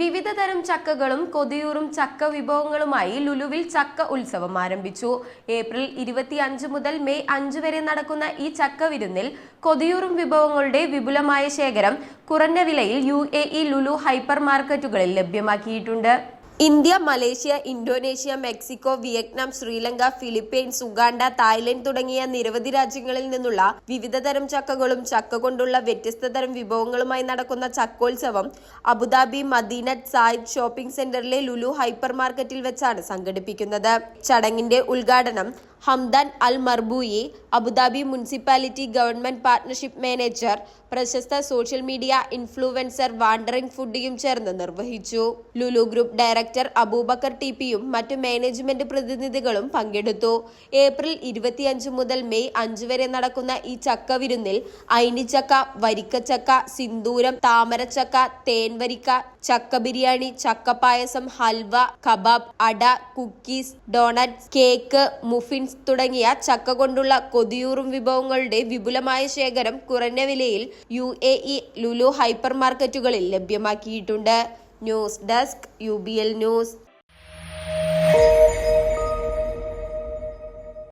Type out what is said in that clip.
വിവിധ തരം ചക്കകളും കൊതിയൂറും ചക്ക വിഭവങ്ങളുമായി ലുലുവിൽ ചക്ക ഉത്സവം ആരംഭിച്ചു. ഏപ്രിൽ ഇരുപത്തിയഞ്ച് മുതൽ മെയ് അഞ്ച് വരെ നടക്കുന്ന ഈ ചക്ക വിരുന്നിൽ കൊതിയൂറും വിഭവങ്ങളുടെ വിപുലമായ ശേഖരം കുറഞ്ഞ വിലയിൽ യു ലുലു ഹൈപ്പർ മാർക്കറ്റുകളിൽ ലഭ്യമാക്കിയിട്ടുണ്ട്. India Malaysia Indonesia Mexico Vietnam Sri Lanka Philippines Uganda Thailand തുടങ്ങിയ നിരവധി രാജ്യങ്ങളിൽ നിന്നുള്ള വിവിധ തരം ചക്കകളും ചക്ക കൊണ്ടുള്ള വ്യത്യസ്ത തരം വിഭവങ്ങളുമായി നടക്കുന്ന ചക്കോത്സവം Abu Dhabi Madinat Zayed shopping സെന്ററിലെ ലുലു ഹൈപ്പർ മാർക്കറ്റിൽ വെച്ചാണ് സംഘടിപ്പിക്കുന്നത്. ചടങ്ങിന്റെ ഉദ്ഘാടനം Hamdan Al Marbooei Abu Dhabi municipality government partnership manager പ്രശസ്ത സോഷ്യൽ മീഡിയ ഇൻഫ്ലുവൻസർ വാണ്ടറിംഗ് ഫുഡിയും ചേർന്ന് നിർവഹിച്ചു. Lulu group director Abubacker T പിയും മറ്റു മാനേജ്മെന്റ് പ്രതിനിധികളും പങ്കെടുത്തു. ഏപ്രിൽ ഇരുപത്തിയഞ്ച് മുതൽ മെയ് അഞ്ച് വരെ നടക്കുന്ന ഈ ചക്ക വിരുന്നിൽ അയിനിച്ചക്ക വരിക്കച്ചക്ക സിന്ദൂരം താമരച്ചക്ക തേൻവരിക്ക ചക്ക ബിരിയാണി ചക്കപ്പായസം ഹൽവ കബാബ് അട കുക്കീസ് ഡോണറ്റ് കേക്ക് മുഫിൻസ് തുടങ്ങിയ ചക്ക കൊണ്ടുള്ള കൊതിയൂറും വിഭവങ്ങളുടെ വിപുലമായ ശേഖരം കുറഞ്ഞ വിലയിൽ U A E Lulu hyper മാർക്കറ്റുകളിൽ ലഭ്യമാക്കിയിട്ടുണ്ട്. News desk U B L news.